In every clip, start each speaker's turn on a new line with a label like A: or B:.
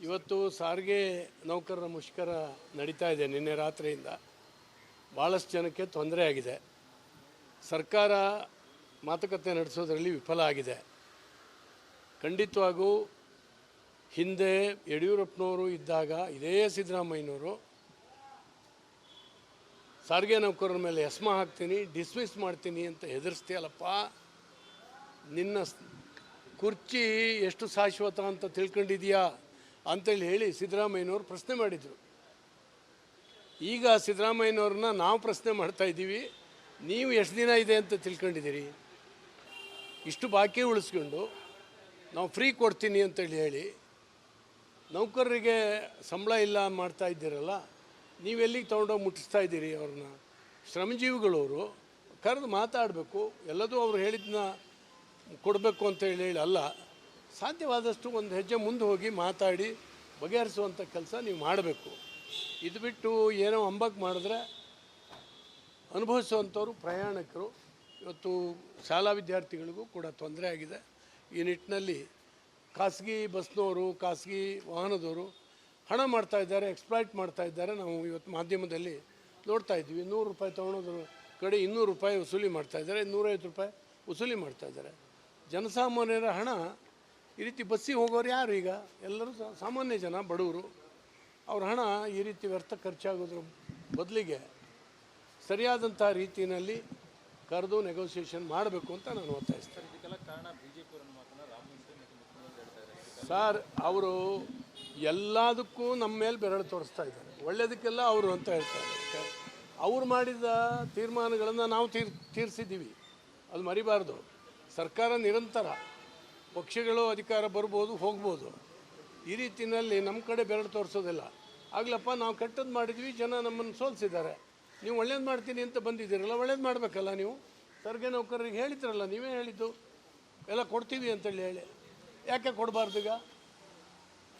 A: ಇವತ್ತು ಸಾರಿಗೆ ನೌಕರರ ಮುಷ್ಕರ ನಡೀತಾ ಇದೆ ನಿನ್ನೆ ರಾತ್ರಿಯಿಂದ. ಭಾಳಷ್ಟು ಜನಕ್ಕೆ ತೊಂದರೆ ಆಗಿದೆ. ಸರ್ಕಾರ ಮಾತುಕತೆ ನಡೆಸೋದ್ರಲ್ಲಿ ವಿಫಲ ಆಗಿದೆ. ಖಂಡಿತವಾಗೂ ಹಿಂದೆ ಯಡಿಯೂರಪ್ಪನವರು ಇದ್ದಾಗ, ಇದೇ ಸಿದ್ದರಾಮಯ್ಯನವರು, ಸಾರಿಗೆ ನೌಕರರ ಮೇಲೆ ಎಸ್ಮ ಹಾಕ್ತೀನಿ, ಡಿಸ್ಮಿಸ್ ಮಾಡ್ತೀನಿ ಅಂತ ಹೆದರ್ಸ್ತೀಯಲ್ಲಪ್ಪ. ನಿನ್ನ ಕುರ್ಚಿ ಎಷ್ಟು ಶಾಶ್ವತ ಅಂತ ತಿಳ್ಕೊಂಡಿದೀಯಾ ಅಂತೇಳಿ ಹೇಳಿ ಸಿದ್ದರಾಮಯ್ಯನವರು ಪ್ರಶ್ನೆ ಮಾಡಿದರು. ಈಗ ಸಿದ್ದರಾಮಯ್ಯನವ್ರನ್ನ ನಾವು ಪ್ರಶ್ನೆ ಮಾಡ್ತಾ ಇದ್ದೀವಿ. ನೀವು ಎಷ್ಟು ದಿನ ಇದೆ ಅಂತ ತಿಳ್ಕೊಂಡಿದ್ದೀರಿ? ಇಷ್ಟು ಬಾಕಿ ಉಳಿಸ್ಕೊಂಡು ನಾವು ಫ್ರೀ ಕೊಡ್ತೀನಿ ಅಂತೇಳಿ ಹೇಳಿ. ನೌಕರರಿಗೆ ಸಂಬಳ ಇಲ್ಲ ಮಾಡ್ತಾ ಇದ್ದೀರಲ್ಲ ನೀವೆಲ್ಲಿಗೆ ತೊಗೊಂಡೋಗಿ ಮುಟ್ಟಿಸ್ತಾ ಇದ್ದೀರಿ ಅವ್ರನ್ನ? ಶ್ರಮಜೀವಿಗಳವರು, ಕರೆದು ಮಾತಾಡಬೇಕು, ಎಲ್ಲದೂ ಅವ್ರು ಹೇಳಿದ್ದನ್ನ ಕೊಡಬೇಕು ಅಂತ ಹೇಳಿ ಹೇಳಿ ಅಲ್ಲ. ಸಾಧ್ಯವಾದಷ್ಟು ಒಂದು ಹೆಜ್ಜೆ ಮುಂದೆ ಹೋಗಿ ಮಾತಾಡಿ ಬಗೆಹರಿಸುವಂಥ ಕೆಲಸ ನೀವು ಮಾಡಬೇಕು. ಇದು ಬಿಟ್ಟು ಏನೋ ಅಂಬಕ್ ಮಾಡಿದ್ರೆ ಅನುಭವಿಸುವಂಥವ್ರು, ಪ್ರಯಾಣಿಕರು, ಇವತ್ತು ಶಾಲಾ ವಿದ್ಯಾರ್ಥಿಗಳಿಗೂ ಕೂಡ ತೊಂದರೆ ಆಗಿದೆ. ಈ ನಿಟ್ಟಿನಲ್ಲಿ ಖಾಸಗಿ ಬಸ್ನವರು, ಖಾಸಗಿ ವಾಹನದವರು ಹಣ ಮಾಡ್ತಾ ಇದ್ದಾರೆ ಎಕ್ಸ್ಪ್ಲಾಯ್ಟ್ ಮಾಡ್ತಾ ಇದ್ದಾರೆ. ನಾವು ಇವತ್ತು ಮಾಧ್ಯಮದಲ್ಲಿ ನೋಡ್ತಾ ಇದ್ದೀವಿ. ನೂರು ರೂಪಾಯಿ ತೊಗೊಳೋದ್ರ ಕಡೆ ಇನ್ನೂರು ರೂಪಾಯಿ ವಸೂಲಿ ಮಾಡ್ತಾ ಇದ್ದಾರೆ, ನೂರೈವತ್ತು ರೂಪಾಯಿ ವಸೂಲಿ ಮಾಡ್ತಾ ಇದ್ದಾರೆ. ಜನಸಾಮಾನ್ಯರ ಹಣ ಈ ರೀತಿ ಬಸ್ಸಿಗೆ ಹೋಗೋರು ಯಾರು ಈಗ? ಎಲ್ಲರೂ ಸಾಮಾನ್ಯ ಜನ ಬಡವರು. ಅವ್ರ ಹಣ ಈ ರೀತಿ ವ್ಯರ್ಥ ಖರ್ಚಾಗೋದ್ರ ಬದಲಿಗೆ ಸರಿಯಾದಂಥ ರೀತಿಯಲ್ಲಿ ಕರೆದು ನೆಗೋಸಿಯೇಷನ್ ಮಾಡಬೇಕು ಅಂತ ನಾನು ಒತ್ತಾಯಿಸ್ತೇನೆ. ಸರ್ ಅವರು ಎಲ್ಲದಕ್ಕೂ ನಮ್ಮ ಮೇಲೆ ಬೆರಳು ತೋರಿಸ್ತಾ ಇದ್ದಾರೆ. ಒಳ್ಳೆಯದಕ್ಕೆಲ್ಲ ಅವರು ಅಂತ ಹೇಳ್ತಾರೆ. ಅವ್ರು ಮಾಡಿದ ತೀರ್ಮಾನಗಳನ್ನು ನಾವು ತೀರ್ ತೀರಿಸಿದ್ದೀವಿ. ಅದು ಮರಿಬಾರ್ದು. ಸರ್ಕಾರ ನಿರಂತರ ಪಕ್ಷಗಳು ಅಧಿಕಾರ ಬರ್ಬೋದು, ಹೋಗ್ಬೋದು. ಈ ರೀತಿಯಲ್ಲಿ ನಮ್ಮ ಕಡೆ ಬೆರಳು ತೋರಿಸೋದಿಲ್ಲ. ಆಗ್ಲಪ್ಪ ನಾವು ಕೆಟ್ಟದ್ದು ಮಾಡಿದ್ವಿ, ಜನ ನಮ್ಮನ್ನು ಸೋಲಿಸಿದ್ದಾರೆ. ನೀವು ಒಳ್ಳೇದು ಮಾಡ್ತೀನಿ ಅಂತ ಬಂದಿದ್ದೀರಲ್ಲ, ಒಳ್ಳೇದು ಮಾಡಬೇಕಲ್ಲ ನೀವು? ಸರ್ಗೆ ನೌಕರರಿಗೆ ಹೇಳಿದ್ರಲ್ಲ, ನೀವೇ ಹೇಳಿದ್ದು. ಎಲ್ಲ ಕೊಡ್ತೀವಿ ಅಂತೇಳಿ ಹೇಳಿ. ಯಾಕೆ ಕೊಡಬಾರ್ದು ಈಗ?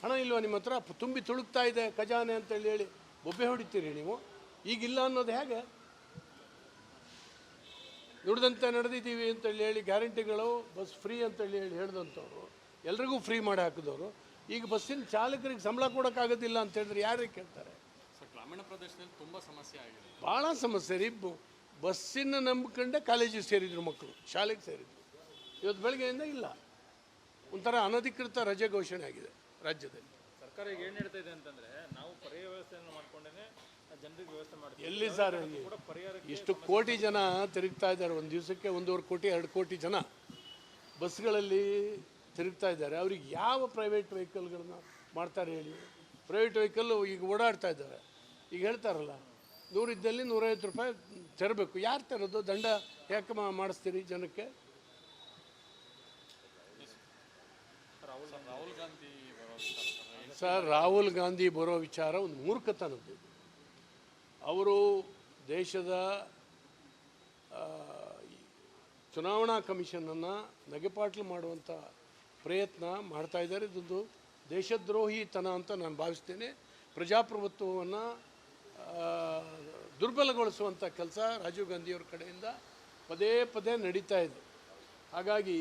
A: ಹಣ ಇಲ್ವಾ ನಿಮ್ಮ ಹತ್ರ? ತುಂಬಿ ತುಳುಕ್ತಾ ಇದೆ ಖಜಾನೆ ಅಂತೇಳಿ ಹೇಳಿ. ಬೊಬ್ಬೆ ಹೊಡಿತೀರಿ ನೀವು? ಈಗಿಲ್ಲ ಅನ್ನೋದು ಹೇಗೆ? ದುಡ್ದಂತೆ ನಡೆದಿದ್ದೀವಿ ಅಂತೇಳಿ ಹೇಳಿ ಗ್ಯಾರಂಟಿಗಳು ಬಸ್ ಫ್ರೀ ಅಂತೇಳಿ ಹೇಳಿ ಹೇಳಿದಂಥವ್ರು ಎಲ್ರಿಗೂ ಫ್ರೀ ಮಾಡಿ ಹಾಕಿದವರು ಈಗ ಬಸ್ಸಿನ ಚಾಲಕರಿಗೆ ಸಂಬಳ ಕೊಡೋಕ್ಕಾಗೋದಿಲ್ಲ ಅಂತ ಹೇಳಿದ್ರೆ ಯಾರಿಗೆ ಕೇಳ್ತಾರೆ?
B: ಸರ್ ಗ್ರಾಮೀಣ ಪ್ರದೇಶದಲ್ಲಿ ತುಂಬ ಸಮಸ್ಯೆ ಆಗಿದೆ.
A: ಭಾಳ ಸಮಸ್ಯೆ ರೀ ಬಸ್ಸಿನ ನಂಬಿಕೊಂಡೆ ಕಾಲೇಜಿಗೆ ಸೇರಿದ್ರು ಮಕ್ಕಳು ಶಾಲೆಗೆ ಸೇರಿದ್ರು. ಇವತ್ತು ಬೆಳಗ್ಗೆಯಿಂದ ಇಲ್ಲ. ಒಂಥರ ಅನಧಿಕೃತ ರಜೆ ಘೋಷಣೆ ಆಗಿದೆ ರಾಜ್ಯದಲ್ಲಿ.
B: ಸರ್ಕಾರ ಈಗ ಏನು ಹೇಳ್ತಾ ಇದೆ ಅಂತಂದ್ರೆ ನಾವು ಪರ್ಯಾಯ ವ್ಯವಸ್ಥೆಯನ್ನು ಮಾಡ್ಕೊಂಡೇನೆ ಜನರಿಗೆ ವ್ಯವಸ್ಥೆ ಮಾಡ್ತೀವಿ.
A: ಎಲ್ಲಿ ಸರ್
B: ಕೂಡ ಪರಿಹಾರ
A: ಇಷ್ಟು ಕೋಟಿ ಜನ ತಿರುಗ್ತಾ ಇದ್ದಾರೆ. ಒಂದು ದಿವಸಕ್ಕೆ ಒಂದೂವರೆ ಕೋಟಿ ಎರಡು ಕೋಟಿ ಜನ ಬಸ್ಗಳಲ್ಲಿ ತಿರುಗ್ತಾ ಇದ್ದಾರೆ. ಅವ್ರಿಗೆ ಯಾವ ಪ್ರೈವೇಟ್ ವೆಹಿಕಲ್ಗಳನ್ನ ಮಾಡ್ತಾರೆ ಹೇಳಿ? ಪ್ರೈವೇಟ್ ವೆಹಿಕಲ್ಲು ಈಗ ಓಡಾಡ್ತಾ ಇದ್ದಾರೆ. ಈಗ ಹೇಳ್ತಾರಲ್ಲ ನೂರಿದ್ದಲ್ಲಿ ನೂರೈವತ್ತು ರೂಪಾಯಿ ತೆರಬೇಕು. ಯಾರು ತರೋದು? ದಂಡ ಯಾಕೆ ಮಾ- ಮಾಡಿಸ್ತೀರಿ ಜನಕ್ಕೆ?
B: ರಾಹುಲ್ ರಾಹುಲ್ ಗಾಂಧಿ
A: ಸರ್, ರಾಹುಲ್ ಗಾಂಧಿ ಬರೋ ವಿಚಾರ ಒಂದು ಮೂರ್ಖತನದ್ದು. ಅವರು ದೇಶದ ಚುನಾವಣಾ ಕಮಿಷನನ್ನು ನಗೆಪಾಟ್ಲು ಮಾಡುವಂಥ ಪ್ರಯತ್ನ ಮಾಡ್ತಾ ಇದ್ದಾರೆ. ಇದೊಂದು ದೇಶದ್ರೋಹಿತನ ಅಂತ ನಾನು ಭಾವಿಸ್ತೇನೆ. ಪ್ರಜಾಪ್ರಭುತ್ವವನ್ನು ದುರ್ಬಲಗೊಳಿಸುವಂಥ ಕೆಲಸ ರಾಜೀವ್ ಗಾಂಧಿಯವ್ರ ಕಡೆಯಿಂದ ಪದೇ ಪದೇ ನಡೀತಾ ಇದೆ. ಹಾಗಾಗಿ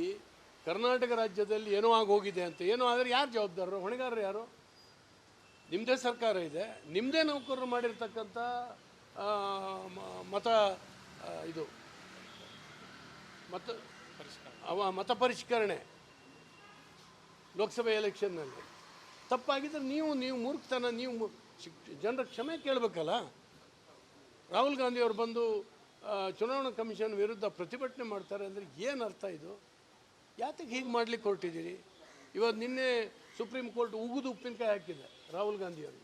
A: ಕರ್ನಾಟಕ ರಾಜ್ಯದಲ್ಲಿ ಏನೋ ಆಗೋಗಿದೆ ಅಂತ, ಏನೋ ಆದರೆ ಯಾರು ಜವಾಬ್ದಾರರು? ಹೊಣೆಗಾರರು ಯಾರು? ನಿಮ್ಮದೇ ಸರ್ಕಾರ ಇದೆ ನಿಮ್ಮದೇ ನೌಕರರು ಮಾಡಿರ್ತಕ್ಕಂಥ ಮತ ಇದು, ಮತ, ಅವ, ಮತ ಪರಿಷ್ಕರಣೆ ಲೋಕಸಭೆ ಎಲೆಕ್ಷನ್ನಲ್ಲಿ. ತಪ್ಪಾಗಿದ್ರೆ ನೀವು ನೀವು ಮೂರ್ಖತನ, ನೀವು ಜನರ ಕ್ಷಮೆ ಕೇಳಬೇಕಲ್ಲ? ರಾಹುಲ್ ಗಾಂಧಿಯವರು ಬಂದು ಚುನಾವಣಾ ಕಮಿಷನ್ ವಿರುದ್ಧ ಪ್ರತಿಭಟನೆ ಮಾಡ್ತಾರೆ ಅಂದರೆ ಏನು ಅರ್ಥ ಇದು? ಯಾತಕ್ಕೆ ಹೀಗೆ ಮಾಡ್ಲಿಕ್ಕೆ ಹೊರಟಿದ್ದೀರಿ? ಇವತ್ತು ನಿನ್ನೆ ಸುಪ್ರೀಂ ಕೋರ್ಟ್ ಉಗಿದು ಉಪ್ಪಿನಕಾಯಿ ಹಾಕಿದೆ ರಾಹುಲ್ ಗಾಂಧಿ ಅವರಿಗೆ.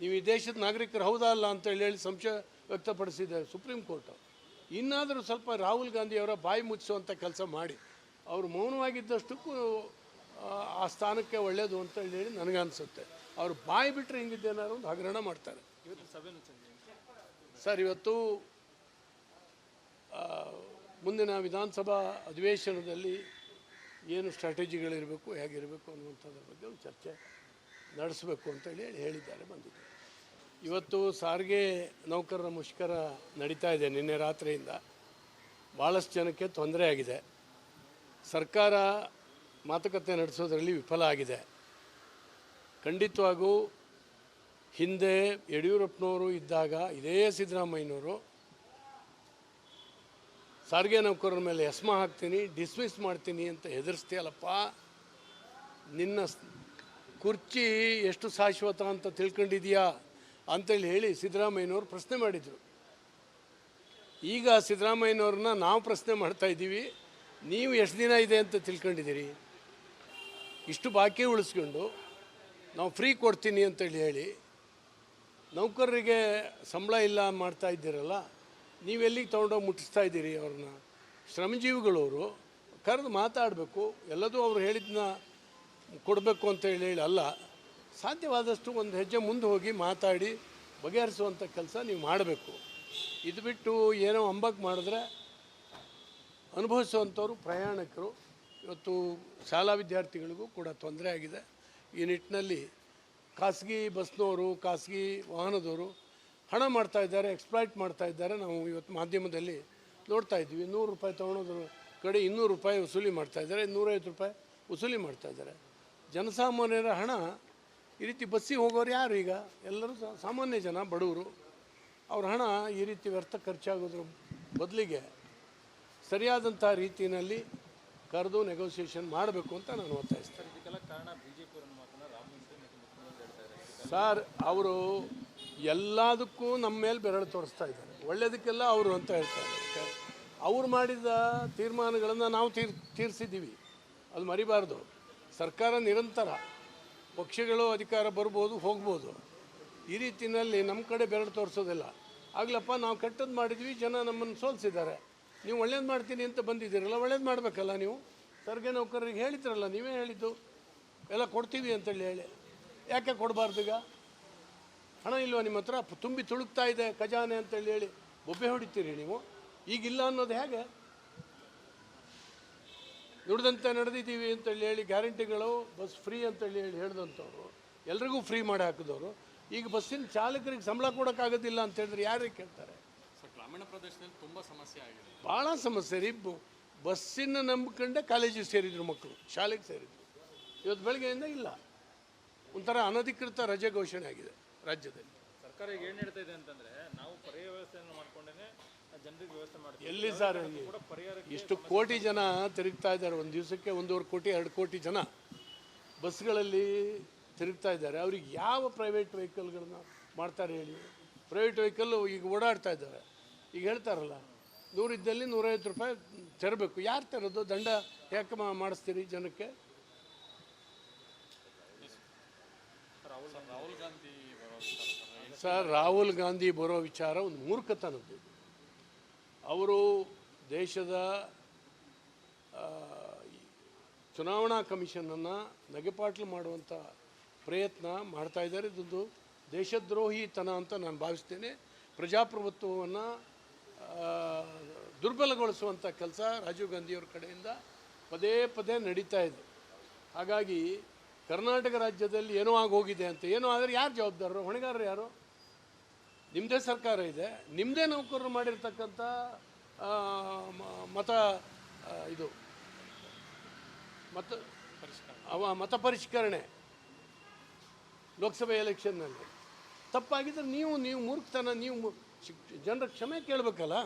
A: ನೀವು ಈ ದೇಶದ ನಾಗರಿಕರು ಹೌದಾ ಅಲ್ಲ ಅಂತ ಹೇಳಿ ಸಂಶಯ ವ್ಯಕ್ತಪಡಿಸಿದೆ ಸುಪ್ರೀಂ ಕೋರ್ಟ್ ಇನ್ನಾದರೂ ಸ್ವಲ್ಪ ರಾಹುಲ್ ಗಾಂಧಿಯವರ ಬಾಯಿ ಮುಚ್ಚಿಸುವಂಥ ಕೆಲಸ ಮಾಡಿ. ಅವರು ಮೌನವಾಗಿದ್ದಷ್ಟಕ್ಕೂ ಆ, ಸ್ಥಾನಕ್ಕೆ ಒಳ್ಳೆಯದು ಅಂತ ಹೇಳಿ ನನಗನ್ಸುತ್ತೆ. ಅವರು ಬಾಯಿ ಬಿಟ್ಟರೆ ಹಿಂಗಿದ್ದೇನಾದ್ರು ಒಂದು ಹಗರಣ ಮಾಡ್ತಾರೆ. ಸರ್ ಇವತ್ತು ಮುಂದಿನ ವಿಧಾನಸಭಾ ಅಧಿವೇಶನದಲ್ಲಿ ಏನು ಸ್ಟ್ರಾಟಜಿಗಳಿರಬೇಕು, ಹೇಗಿರಬೇಕು ಅನ್ನುವಂಥದ್ರ ಬಗ್ಗೆ ಒಂದು ಚರ್ಚೆ ನಡೆಸಬೇಕು ಅಂತೇಳಿ ಹೇಳಿ ಹೇಳಿದ್ದಾರೆ ಬಂದಿದ್ದಾರೆ. ಇವತ್ತು ಸಾರಿಗೆ ನೌಕರರ ಮುಷ್ಕರ ನಡೀತಾ ಇದೆ ನಿನ್ನೆ ರಾತ್ರಿಯಿಂದ. ಭಾಳಷ್ಟು ಜನಕ್ಕೆ ತೊಂದರೆ ಆಗಿದೆ. ಸರ್ಕಾರ ಮಾತುಕತೆ ನಡೆಸೋದರಲ್ಲಿ ವಿಫಲ ಆಗಿದೆ. ಖಂಡಿತವಾಗೂ ಹಿಂದೆ ಯಡಿಯೂರಪ್ಪನವರು ಇದ್ದಾಗ, ಇದೇ ಸಿದ್ದರಾಮಯ್ಯನವರು ಸಾರಿಗೆ ನೌಕರರ ಮೇಲೆ ಎಸ್ಮ ಹಾಕ್ತೀನಿ ಡಿಸ್ಮಿಸ್ ಮಾಡ್ತೀನಿ ಅಂತ ಹೆದರ್ಸ್ತೀಯಲ್ಲಪ್ಪ. ನಿನ್ನ ಕುರ್ಚಿ ಎಷ್ಟು ಶಾಶ್ವತ ಅಂತ ತಿಳ್ಕೊಂಡಿದೀಯಾ ಅಂತೇಳಿ ಹೇಳಿ ಸಿದ್ದರಾಮಯ್ಯನವರು ಪ್ರಶ್ನೆ ಮಾಡಿದರು. ಈಗ ಸಿದ್ದರಾಮಯ್ಯನವ್ರನ್ನ ನಾವು ಪ್ರಶ್ನೆ ಮಾಡ್ತಾ ಇದ್ದೀವಿ. ನೀವು ಎಷ್ಟು ದಿನ ಇದೆ ಅಂತ ತಿಳ್ಕೊಂಡಿದ್ದೀರಿ? ಇಷ್ಟು ಬಾಕಿ ಉಳಿಸ್ಕೊಂಡು ನಾವು ಫ್ರೀ ಕೊಡ್ತೀನಿ ಅಂತೇಳಿ ಹೇಳಿ. ನೌಕರರಿಗೆ ಸಂಬಳ ಇಲ್ಲ ಮಾಡ್ತಾ ಇದ್ದೀರಲ್ಲ? ನೀವೆಲ್ಲಿಗೆ ತೊಗೊಂಡೋಗಿ ಮುಟ್ಟಿಸ್ತಾ ಇದ್ದೀರಿ ಅವ್ರನ್ನ? ಶ್ರಮಜೀವಿಗಳವರು, ಕರೆದು ಮಾತಾಡಬೇಕು, ಎಲ್ಲದೂ ಅವ್ರು ಹೇಳಿದ್ದನ್ನ ಕೊಡಬೇಕು ಅಂತ ಹೇಳಿ ಹೇಳಿ ಅಲ್ಲ, ಸಾಧ್ಯವಾದಷ್ಟು ಒಂದು ಹೆಜ್ಜೆ ಮುಂದೆ ಹೋಗಿ ಮಾತಾಡಿ ಬಗೆಹರಿಸುವಂಥ ಕೆಲಸ ನೀವು ಮಾಡಬೇಕು. ಇದು ಬಿಟ್ಟು ಏನೋ ಅಂಬಕ್ ಮಾಡಿದ್ರೆ ಅನುಭವಿಸುವಂಥವ್ರು, ಪ್ರಯಾಣಿಕರು, ಇವತ್ತು ಶಾಲಾ ವಿದ್ಯಾರ್ಥಿಗಳಿಗೂ ಕೂಡ ತೊಂದರೆ ಆಗಿದೆ. ಈ ನಿಟ್ಟಿನಲ್ಲಿ ಖಾಸಗಿ ಬಸ್ನವರು ಖಾಸಗಿ ವಾಹನದವರು ಹಣ ಮಾಡ್ತಾ ಇದ್ದಾರೆ ಎಕ್ಸ್ಪ್ಲಾಯ್ಟ್ ಮಾಡ್ತಾ ಇದ್ದಾರೆ. ನಾವು ಇವತ್ತು ಮಾಧ್ಯಮದಲ್ಲಿ ನೋಡ್ತಾ ಇದ್ದೀವಿ. ನೂರು ರೂಪಾಯಿ ತೊಗೊಳೋದ್ರ ಕಡೆ ಇನ್ನೂರು ರೂಪಾಯಿ ವಸೂಲಿ ಮಾಡ್ತಾ ಇದ್ದಾರೆ. ನೂರೈವತ್ತು ರೂಪಾಯಿ ವಸೂಲಿ ಮಾಡ್ತಾ ಇದ್ದಾರೆ. ಜನಸಾಮಾನ್ಯರ ಹಣ ಈ ರೀತಿ ಬಸ್ಸಿಗೆ ಹೋಗೋರು ಯಾರು ಈಗ? ಎಲ್ಲರೂ ಸಾಮಾನ್ಯ ಜನ ಬಡವರು. ಅವ್ರ ಹಣ ಈ ರೀತಿ ವ್ಯರ್ಥ ಖರ್ಚಾಗೋದ್ರ ಬದಲಿಗೆ ಸರಿಯಾದಂಥ ರೀತಿಯಲ್ಲಿ ಕರೆದು ನೆಗೋಸಿಯೇಷನ್ ಮಾಡಬೇಕು ಅಂತ ನಾನು ಒತ್ತಾಯಿಸ್ತೇನೆ. ಸರ್ ಅವರು ಎಲ್ಲದಕ್ಕೂ ನಮ್ಮ ಮೇಲೆ ಬೆರಳು ತೋರಿಸ್ತಾ ಇದ್ದಾರೆ. ಒಳ್ಳೆಯದಕ್ಕೆಲ್ಲ ಅವರು ಅಂತ ಹೇಳ್ತಾರೆ. ಅವ್ರು ಮಾಡಿದ ತೀರ್ಮಾನಗಳನ್ನು ನಾವು ತೀರ್, ತೀರಿಸಿದ್ದೀವಿ. ಅದು ಮರಿಬಾರ್ದು. ಸರ್ಕಾರ ನಿರಂತರ ಪಕ್ಷಗಳು ಅಧಿಕಾರ ಬರ್ಬೋದು, ಹೋಗ್ಬೋದು. ಈ ರೀತಿಯಲ್ಲಿ ನಮ್ಮ ಕಡೆ ಬೆರಳು ತೋರಿಸೋದಿಲ್ಲ. ಆಗ್ಲಪ್ಪ, ನಾವು ಕೆಟ್ಟದ್ದು ಮಾಡಿದ್ವಿ, ಜನ ನಮ್ಮನ್ನು ಸೋಲಿಸಿದ್ದಾರೆ. ನೀವು ಒಳ್ಳೇದು ಮಾಡ್ತೀನಿ ಅಂತ ಬಂದಿದ್ದೀರಲ್ಲ, ಒಳ್ಳೇದು ಮಾಡಬೇಕಲ್ಲ ನೀವು? ಸರ್ಗೆ ನೌಕರರಿಗೆ ಹೇಳಿದ್ರಲ್ಲ, ನೀವೇ ಹೇಳಿದ್ದು. ಎಲ್ಲ ಕೊಡ್ತೀವಿ ಅಂತೇಳಿ ಹೇಳಿ. ಯಾಕೆ ಕೊಡಬಾರ್ದು ಈಗ? ಹಣ ಇಲ್ವಾ ನಿಮ್ಮ ಹತ್ರ? ತುಂಬಿ ತುಳುಕ್ತಾ ಇದೆ ಖಜಾನೆ ಅಂತೇಳಿ ಹೇಳಿ ಬೊಬ್ಬೆ ಹೊಡಿತೀರಿ ನೀವು? ಈಗಿಲ್ಲ ಅನ್ನೋದು ಹೇಗೆ? ದುಡ್ದಂತೆ ನಡೆದಿದ್ದೀವಿ ಅಂತೇಳಿ ಹೇಳಿ ಗ್ಯಾರಂಟಿಗಳು ಬಸ್ ಫ್ರೀ ಅಂತೇಳಿ ಹೇಳಿ ಹೇಳ್ದಂಥವ್ರು ಎಲ್ರಿಗೂ ಫ್ರೀ ಮಾಡಿ ಹಾಕಿದವರು. ಈಗ ಬಸ್ಸಿನ ಚಾಲಕರಿಗೆ ಸಂಬಳ ಕೊಡೋಕ್ಕಾಗೋದಿಲ್ಲ ಅಂತ ಹೇಳಿದ್ರೆ ಯಾರಿಗೆ ಕೇಳ್ತಾರೆ?
C: ಗ್ರಾಮೀಣ ಪ್ರದೇಶದಲ್ಲಿ ತುಂಬ ಸಮಸ್ಯೆ ಆಗಿದೆ.
A: ಭಾಳ ಸಮಸ್ಯೆ ರೀ. ಬಸ್ಸಿನ ನಂಬಿಕೊಂಡೆ ಕಾಲೇಜಿಗೆ ಸೇರಿದ್ರು ಮಕ್ಕಳು ಶಾಲೆಗೆ ಸೇರಿದ್ರು. ಇವತ್ತು ಬೆಳಗ್ಗೆಯಿಂದ ಇಲ್ಲ. ಒಂಥರ ಅನಧಿಕೃತ ರಜೆ ಘೋಷಣೆ ಆಗಿದೆ. ರಾಜ್ಯದಲ್ಲಿ.
B: ಸರ್ಕಾರ ಈಗ ಏನು ಹೇಳ್ತಾ ಇದೆ ಅಂತಂದ್ರೆ ನಾವು ಪರ್ಯಾಯ ವ್ಯವಸ್ಥೆಯನ್ನು ಮಾಡ್ಕೊಂಡೇನೆ ಜನರಿಗೆ ವ್ಯವಸ್ಥೆ ಮಾಡ್ತೀವಿ.
A: ಎಲ್ಲಿ ಸರ್
B: ಕೂಡ ಪರಿಹಾರಕ್ಕೆ
A: ಇಷ್ಟು ಕೋಟಿ ಜನ ತಿರುಗ್ತಾ ಇದ್ದಾರೆ ಒಂದು ದಿವಸಕ್ಕೆ ಒಂದೂವರೆ ಕೋಟಿ ಎರಡು ಕೋಟಿ ಜನ ಬಸ್ಗಳಲ್ಲಿ ತಿರುಗ್ತಾ ಇದ್ದಾರೆ. ಅವ್ರಿಗೆ ಯಾವ ಪ್ರೈವೇಟ್ ವೆಹಿಕಲ್ಗಳನ್ನ ಮಾಡ್ತಾರೆ ಹೇಳಿ? ಪ್ರೈವೇಟ್ ವೆಹಿಕಲ್ಲು ಈಗ ಓಡಾಡ್ತಾ ಇದ್ದಾರೆ. ಈಗ ಹೇಳ್ತಾರಲ್ಲ ನೂರಿದ್ದಲ್ಲಿ ನೂರೈವತ್ತು ರೂಪಾಯಿ ತೆರಬೇಕು. ಯಾರು ತರೋದು? ದಂಡ ಯಾಕೆ ಮಾ- ಮಾಡಿಸ್ತೀರಿ ಜನಕ್ಕೆ?
C: ರಾಹುಲ್ ರಾಹುಲ್ ಗಾಂಧಿ ಸರ್,
A: ರಾಹುಲ್ ಗಾಂಧಿ ಬರೋ ವಿಚಾರ ಒಂದು ಮೂರ್ಖತನದ್ದು. ಅವರು ದೇಶದ ಚುನಾವಣಾ ಕಮಿಷನನ್ನು ನಗೆಪಾಟ್ಲು ಮಾಡುವಂಥ ಪ್ರಯತ್ನ ಮಾಡ್ತಾ ಇದ್ದಾರೆ. ಇದೊಂದು ದೇಶದ್ರೋಹಿತನ ಅಂತ ನಾನು ಭಾವಿಸ್ತೇನೆ. ಪ್ರಜಾಪ್ರಭುತ್ವವನ್ನು ದುರ್ಬಲಗೊಳಿಸುವಂಥ ಕೆಲಸ ರಾಜೀವ್ ಗಾಂಧಿಯವ್ರ ಕಡೆಯಿಂದ ಪದೇ ಪದೇ ನಡೀತಾ ಇದೆ. ಹಾಗಾಗಿ ಕರ್ನಾಟಕ ರಾಜ್ಯದಲ್ಲಿ ಏನೋ ಆಗೋಗಿದೆ ಅಂತ, ಏನೋ, ಆದರೆ ಯಾರು ಜವಾಬ್ದಾರರು? ಹೊಣೆಗಾರರು ಯಾರು? ನಿಮ್ಮದೇ ಸರ್ಕಾರ ಇದೆ. ನಿಮ್ಮದೇ ನೌಕರರು ಮಾಡಿರ್ತಕ್ಕಂಥ ಮತ ಇದು ಮತ ಅವ ಮತ ಪರಿಷ್ಕರಣೆ ಲೋಕಸಭೆ ಎಲೆಕ್ಷನ್ನಲ್ಲಿ. ತಪ್ಪಾಗಿದ್ರೆ ನೀವು ನೀವು ಮೂರ್ಖತನ, ನೀವು ಜನರ ಕ್ಷಮೆ ಕೇಳಬೇಕಲ್ಲ?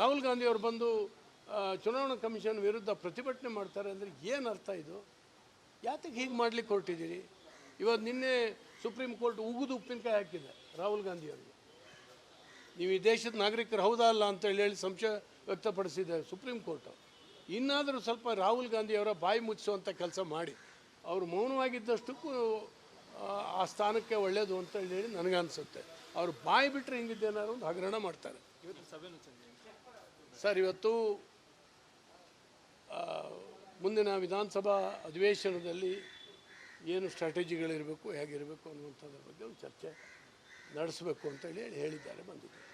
A: ರಾಹುಲ್ ಗಾಂಧಿ ಅವರು ಬಂದು ಚುನಾವಣಾ ಕಮಿಷನ್ ವಿರುದ್ಧ ಪ್ರತಿಭಟನೆ ಮಾಡ್ತಾರೆ ಅಂದರೆ ಏನು ಅರ್ಥ ಇದು? ಯಾತಕ್ಕೆ ಹೀಗೆ ಮಾಡ್ಲಿಕ್ಕೆ ಹೊರಟಿದ್ದೀರಿ? ಇವತ್ತು ನಿನ್ನೆ ಸುಪ್ರೀಂ ಕೋರ್ಟ್ ಉಗಿದು ಉಪ್ಪಿನಕಾಯಿ ಹಾಕಿದೆ ರಾಹುಲ್ ಗಾಂಧಿ ಅವರಿಗೆ ನೀವು ಈ ದೇಶದ ನಾಗರಿಕರು ಹೌದಾ ಅಲ್ಲ ಅಂತ ಹೇಳಿ ಸಂಶಯ ವ್ಯಕ್ತಪಡಿಸಿದೆ ಸುಪ್ರೀಂ ಕೋರ್ಟ್ ಇನ್ನಾದರೂ ಸ್ವಲ್ಪ ರಾಹುಲ್ ಗಾಂಧಿಯವರ ಬಾಯಿ ಮುಚ್ಚಿಸುವಂಥ ಕೆಲಸ ಮಾಡಿ. ಅವರು ಮೌನವಾಗಿದ್ದಷ್ಟಕ್ಕೂ ಆ, ಸ್ಥಾನಕ್ಕೆ ಒಳ್ಳೆಯದು ಅಂತ ಹೇಳಿ ನನಗನ್ಸುತ್ತೆ. ಅವರು ಬಾಯಿ ಬಿಟ್ಟರೆ ಹಿಂಗಿದ್ದೇನಾದ್ರು ಒಂದು ಹಗರಣ ಮಾಡ್ತಾರೆ. ಸರ್ ಇವತ್ತು ಮುಂದಿನ ವಿಧಾನಸಭಾ ಅಧಿವೇಶನದಲ್ಲಿ ಏನು ಸ್ಟ್ರಾಟಜಿಗಳಿರಬೇಕು ಹೇಗಿರಬೇಕು ಅನ್ನುವಂಥದ್ರ ಬಗ್ಗೆ ಒಂದು ಚರ್ಚೆ ನಡೆಸಬೇಕು ಅಂತ ಹೇಳಿ ಹೇಳಿದ್ದಾರೆ ಬಂದಿದ್ದಾರೆ.